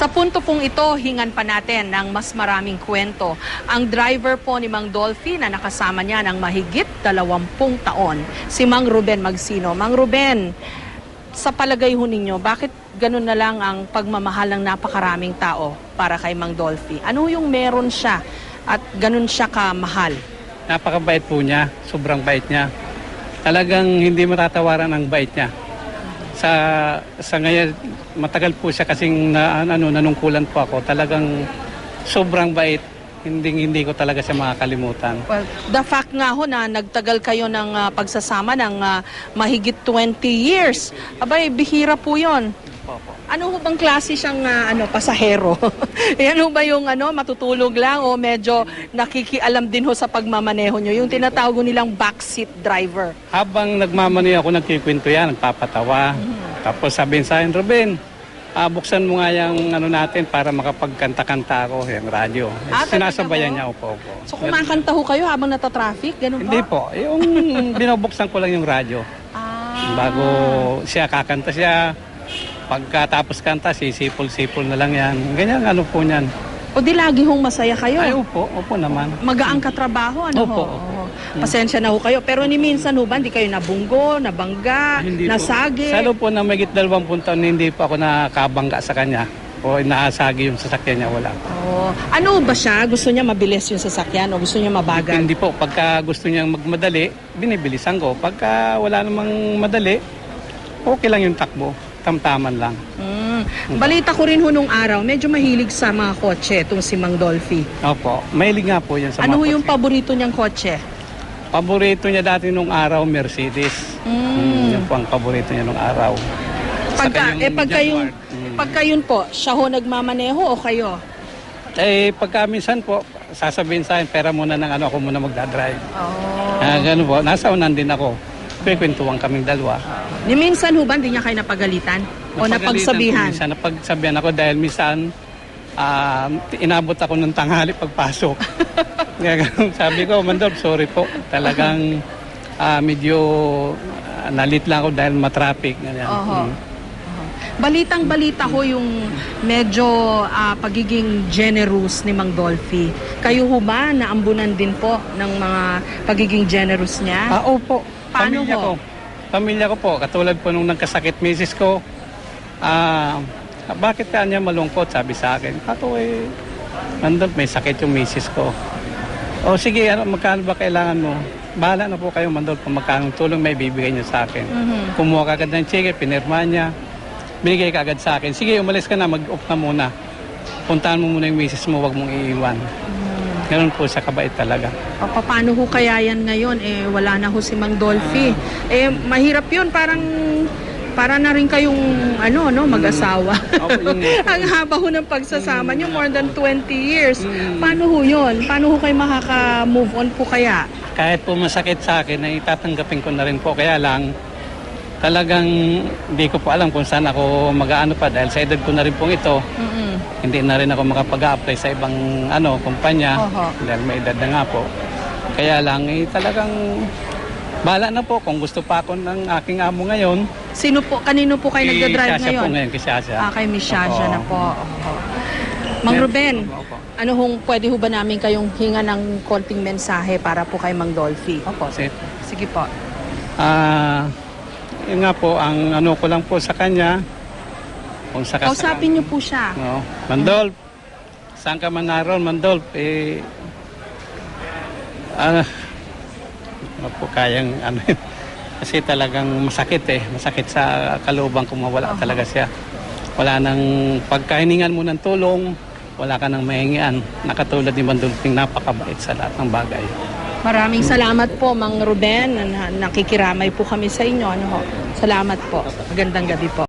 Sa punto pong ito, hingan pa natin ng mas maraming kwento. Ang driver po ni Mang Dolphy na nakasama niya ng mahigit dalawampung taon, si Mang Ruben Magsino. Mang Ruben, sa palagay ho ninyo, bakit ganun na lang ang pagmamahal ng napakaraming tao para kay Mang Dolphy? Ano yung meron siya at ganun siya kamahal? Napakabait po niya, sobrang bait niya. Talagang hindi matatawaran ang bait niya. Sa sa ngayon, matagal po siya kasing na, ano, nanungkulan po ako. Talagang sobrang bait. Hindi hindi ko talaga siya makakalimutan. Well, the fact nga ho na nagtagal kayo ng ah, pagsasama ng ah, mahigit 20 years. Abay, bihira po yon. Ano ho bang klase siyang ah, ano, pasahero? Yan ho ba yung ano, matutulog lang o medyo nakikialam din ho sa pagmamaneho nyo? Yung tinatawag ho nilang backseat driver. Habang nagmamani ako, nagkikwento yan, nagpapatawa. Tapos sabihin sa akin, Ruben, ah, buksan mo nga yung ano natin para makapagkanta-kanta ako, yung radyo. Ah, talaga Sinasabayan po? niya ako po. So kumakanta ho kayo habang natatraffic? Ganun Hindi po? po, yung binubuksan ko lang yung radyo. Ah. Bago siya kakanta siya, pagkatapos kanta, sisipol-sipol na lang yan. Ganyan ano po niyan. O di lagi hong masaya kayo? Ay, opo, opo naman. Magaang katrabaho, ano Opo, ho? opo. Pasensya na ho kayo. Pero ni minsan ho ba, hindi kayo nabunggo, nabangga, Hindi po. nasagi? Sa loob po na magit dalawang taon, hindi po ako nakabangga sa kanya. O nasagi yung sasakyan niya, wala. Oo. Ano ba siya? Gusto niya mabilis yung sasakyan o gusto niya mabagal? Hindi po, pagka gusto niyang magmadali, binibilisan ko. Pagka wala namang madali, okay lang yung takbo. Tamtaman lang. Mm. Balita ko rin ho nung araw, medyo mahilig sa mga kotse itong si Mang Dolphy. Opo, mahilig nga po yan sa Ano ho mga yung kotse. paborito niyang kotse? Paborito niya dati nung araw, Mercedes. Mm. Mm, yun po ang paborito niya nung araw. Pagka, yung eh, pagka yung, Jaguar. Mm. pagka yun po, siya ho nagmamaneho o kayo? Eh, pagka minsan po, sasabihin sa akin, pera muna ng ano, ako muna magdadrive. Oh. Ah, ganun po, nasa unan din ako. Kwentuhan kaming dalawa. Ni minsan ho ba, hindi niya kayo napagalitan? O napagsabihan? Minsan, napagsabihan ako dahil minsan, ah, inabot ako ng tanghali pagpasok. Kaya ganun, sabi ko, Mandol, sorry po. Talagang ah, medyo ah, nalit lang ako dahil matraffic. Ganyan. Oho. Mm. Balitang balita ho yung medyo ah, pagiging generous ni Mang Dolphy. Kayo ho ba naambunan din po ng mga pagiging generous niya? Ah, opo. Paano Pamilya ho? ko. Pamilya ko po. Katulad po nung nagkasakit misis ko. Ah, bakit ka niya malungkot? Sabi sa akin. Ako eh, nandun may sakit yung misis ko. O sige, ano, magkano ba kailangan mo? Bahala na po kayo, mandol, kung magkano tulong may bibigay niyo sa akin. Mhm. Kumuha ka agad ng cheque, pinirma niya. Binigay ka agad sa akin. Sige, umalis ka na, mag-off na muna. Puntahan mo muna yung misis mo, wag mong iiwan. Ganun po siya kabait talaga. O paano ho kaya yan ngayon? Eh, wala na ho si Mang Dolphy. Eh, mahirap yun. Parang, para na rin kayong, ano, no, mag-asawa. Nga. Ang haba ho ng pagsasama nyo, more than 20 years. Mm. Paano ho yun? Paano ho kayo makaka-move on po kaya? kahit po masakit sa akin, ay tatanggapin ko na rin po. Kaya lang, talagang hindi ko po alam kung saan ako mag-aano pa dahil sa edad ko na rin pong ito, Mm-mm. hindi na rin ako makapag-apply sa ibang ano, kumpanya Oho. dahil may edad na nga po. Kaya lang, eh, talagang bahala na po kung gusto pa ako ng aking amo ngayon. Sino po, kanino po kayo eh, nagda-drive siya ngayon? po ngayon, kasi siya. Ah, kay Miss Shasha Opo. na po. Opo. Mang. Ruben, Opo. ano hong pwede ho ba namin kayong hinga ng konting mensahe para po kay Mang Dolphy? Opo, sige. Sige po. Ah, yun nga po, ang ano ko lang po sa kanya, kung sa Kausapin niyo po siya. No. Mandolp, saan ka man naroon, Mandolp, eh, ah, ano po kayang, ano yun, kasi talagang masakit eh, masakit sa kalubang kung mawala talaga siya. Wala nang pagkahiningan mo ng tulong, wala ka nang mahingian. Nakatulad ni Mandolping napakabait sa lahat ng bagay. Maraming salamat po, Mang Ruben. Na- Nakikiramay po kami sa inyo. Ano ho? Salamat po. Magandang gabi po.